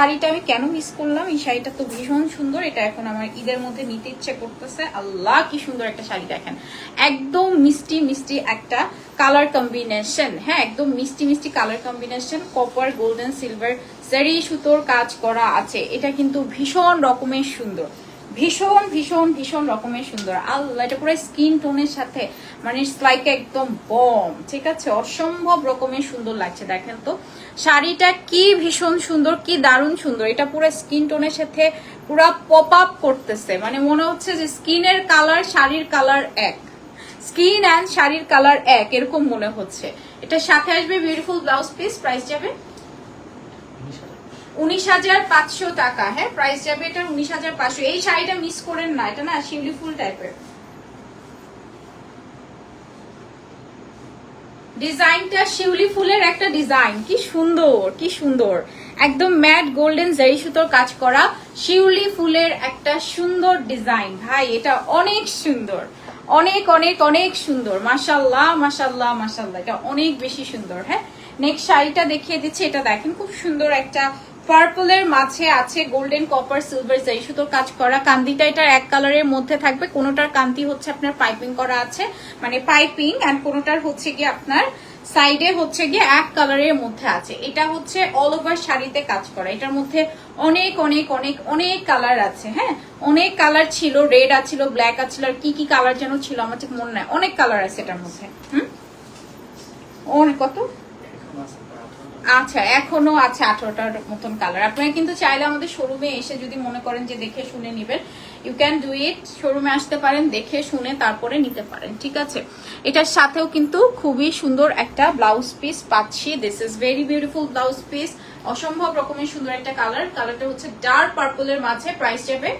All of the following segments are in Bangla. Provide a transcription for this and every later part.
শাড়িটা আমি কেন মিস করলাম? এই শাড়িটা তো ভীষণ সুন্দর। এটা এখন আমার ঈদের মধ্যে নিতে ইচ্ছে করতেছে। আল্লাহ, কি সুন্দর একটা শাড়ি দেখেন। একদম মিষ্টি মিষ্টি একটা কালার কম্বিনেশন হ্যাঁ একদম মিষ্টি মিষ্টি colour combination copper golden silver zari সুতোর কাজ করা আছে। এটা কিন্তু ভীষণ রকমের সুন্দর। ভীষণ ভীষণ ভীষণ রকমের সুন্দর। আল্লাহ, এটা পুরো স্কিন টোনের সাথে মানে লাইক একদম বম ঠিক আছে? অসম্ভব রকমের সুন্দর লাগছে, দেখেন তো। শাড়িটা কি ভীষণ সুন্দর, কি দারুণ সুন্দর। এটা পুরো স্কিন টোনের সাথে পুরো পপ আপ করতেছে। মানে মনে হচ্ছে যে স্কিনের কালার শাড়ির কালার এক। স্কিন অ্যান্ড শাড়ির কালার এক, এরকম মনে হচ্ছে। এটা সাথে আসবে বিউটিফুল ব্লাউজ পিস প্রাইস যাবে উনিশ হাজার পাঁচশো টাকা। হ্যাঁ প্রাইস যাবে এটা উনিশ হাজার পাঁচশো। এই শাড়িটা মিস করেন না, এটা না শিউলি ফুল টাইপের ডিজাইনটা শিউলি ফুলের একটা ডিজাইন। কি সুন্দর কি সুন্দর। একদম ম্যাট গোল্ডেন জারি সুতোর কাজ করা শিউলি ফুলের একটা সুন্দর ডিজাইন। ভাই, এটা অনেক সুন্দর। অনেক অনেক অনেক সুন্দর। মাশাল্লাহ মাশাল্লাহ মাশাল্লাহ এটা অনেক বেশি সুন্দর হ্যাঁ। নেক্সট শাড়িটা দেখিয়ে দিচ্ছি, এটা দেখেন, খুব সুন্দর একটা পার্পলের মাঝে আছে গোল্ডেন, কপার, সিলভার জারি সুতোর কাজ করা। কান্দিটা এটার এক কালারের মধ্যে থাকবে। কোনোটার কান্তি হচ্ছে আপনার পাইপিং করা আছে। মানে পাইপিং অ্যান্ড কোনোটার হচ্ছে গিয়ে আপনার সাইডে হচ্ছে গিয়ে এক কালারের মধ্যে আছে। এটা হচ্ছে অল ওভার শাড়িতে কাজ করা। এটার মধ্যে অনেক অনেক অনেক অনেক কালার আছে হ্যাঁ? অনেক কালার ছিল। রেড আছিল, ব্ল্যাক আছিল, আর কি কি কালার যেন ছিল আমার ঠিক মনে নাই। অনেক কালার আছে এটার মধ্যে। হুম? কত? আচ্ছা এখনও আছে আঠারোটার মতন কালার আপনারা কিন্তু চাইলে আমাদের শোরুমে এসে যদি মনে করেন যে দেখে শুনে নেবেন ইউ ক্যান ডু ইট শোরুমে আসতে পারেন, দেখে শুনে তারপরে নিতে পারেন, ঠিক আছে? এটার সাথেও কিন্তু খুবই সুন্দর একটা ব্লাউজ পিস পাচ্ছি। This is very beautiful blouse piece অসম্ভব রকমের সুন্দর একটা কালার কালারটা হচ্ছে ডার্ক পার্পলের মাঝে। প্রাইস যাবে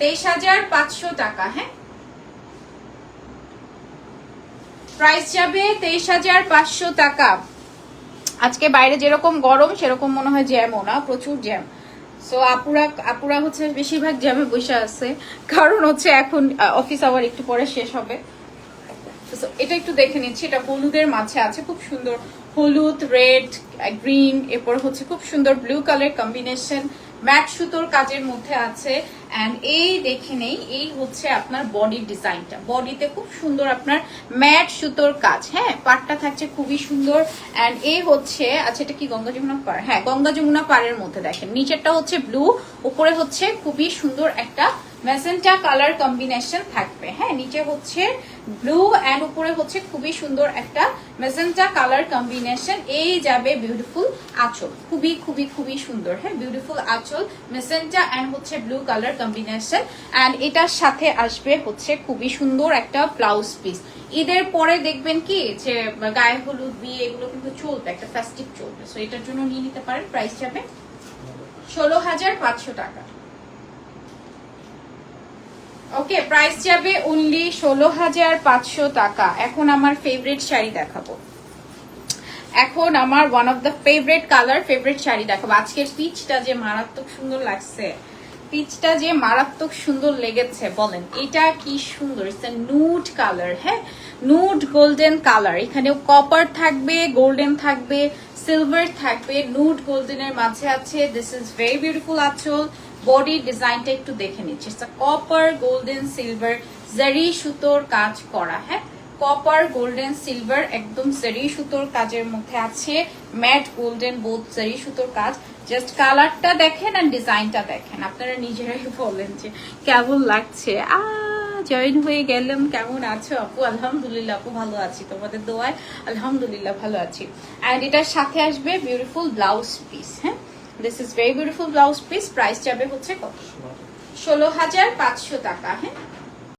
তেইশ হাজার পাঁচশো টাকা হ্যাঁ? প্রাইস যাবে তেইশ হাজার পাঁচশো টাকা। আজকে বাইরে যেরকম গরম, সেরকম মনে হয় জ্যামও না, প্রচুর জ্যাম সো আপুরা আপুরা হচ্ছে বেশিরভাগ জ্যামে বসে আছে। কারণ হচ্ছে এখন অফিস আবার একটু পরে শেষ হবে। এটা একটু দেখে নিচ্ছি। এটা হলুদের মাঝে আছে, খুব সুন্দর। হলুদ রেড গ্রিন এরপর হচ্ছে খুব সুন্দর ব্লু কালার কম্বিনেশন ম্যাট সুতোর কাজের মধ্যে আছে। অ্যান্ড এই দেখে নেই, এই হচ্ছে আপনার বডির ডিজাইনটা বডিতে খুব সুন্দর আপনার ম্যাট সুতোর কাজ হ্যাঁ? পাটটা থাকছে খুবই সুন্দর। অ্যান্ড এই হচ্ছে আচ্ছা এটা কি গঙ্গা যমুনা পাড়? হ্যাঁ গঙ্গা যমুনা পাড়ের মধ্যে দেখেন। নিচেরটা হচ্ছে ব্লু উপরে হচ্ছে খুবই সুন্দর একটা ম্যাজেন্টা কালার কম্বিনেশন থাকবে। হ্যাঁ নিচে হচ্ছে ব্লু অ্যান্ড উপরে হচ্ছে খুবই সুন্দর একটা ম্যাজেন্টা কালার কম্বিনেশন। এই যাবে বিউটিফুল আঁচল। খুবই খুবই খুবই সুন্দর। হ্যাঁ বিউটিফুল আঁচল মেসেন্টা অ্যান্ড হচ্ছে ব্লু কালার কম্বিনেশন। অ্যান্ড এটার সাথে আসবে হচ্ছে খুবই সুন্দর একটা ব্লাউজ পিস ঈদের পরে দেখবেন কি যে গায়ে হলুদ, বিয়ে এগুলো কিন্তু চলবে, একটা ফেস্টিভ চলবে। সো এটার জন্য নিয়ে নিতে পারেন প্রাইস যাবে ষোলো হাজার পাঁচশো টাকা। ওকে প্রাইস যাবে অনলি ষোলো হাজার পাঁচশো টাকা। এখন আমার ফেভারিট শাড়ি দেখাবো। এখন আমার one of the favourite colour favourite sari দেখাবো। আজকের পিচটা যে মারাত্মক সুন্দর লাগছে। পিচটা যে মারাত্মক সুন্দর লেগেছে, বলেন, এটা কি সুন্দর? ইটস নুড কালার হ্যাঁ? নুড গোল্ডেন কালার এখানেও কপার থাকবে গোল্ডেন থাকবে সিলভার থাকবে নুড গোল্ডেনের মাঝে আছে। দিস ইজ ভেরি বিউটিফুল আচল। বডি ডিজাইনটা একটু দেখে নিচ্ছি। কপার গোল্ডেন সিলভার জারি সুতোর কাজ করা হ্যাঁ? কপার গোল্ডেন সিলভার একদম জারি সুতোর কাজের মধ্যে আছে। ম্যাট গোল্ডেন বোথ জারি সুতোর কাজ। জাস্ট কালারটা দেখেন আর ডিজাইনটা দেখেন। আপনারা নিজেরাই বলেন যে কেমন লাগছে। জয়েন হয়ে গেলাম। কেমন আছো আপু? আলহামদুলিল্লাহ, আপু ভালো আছি। তোমাদের দোয়ায় আলহামদুলিল্লাহ ভালো আছি। অ্যান্ড এটার সাথে আসবে বিউটিফুল ব্লাউজ পিস হ্যাঁ? This is very beautiful blouse piece price যাবে হচ্ছে কত? ষোলো হাজার পাঁচশো টাকা হ্যাঁ?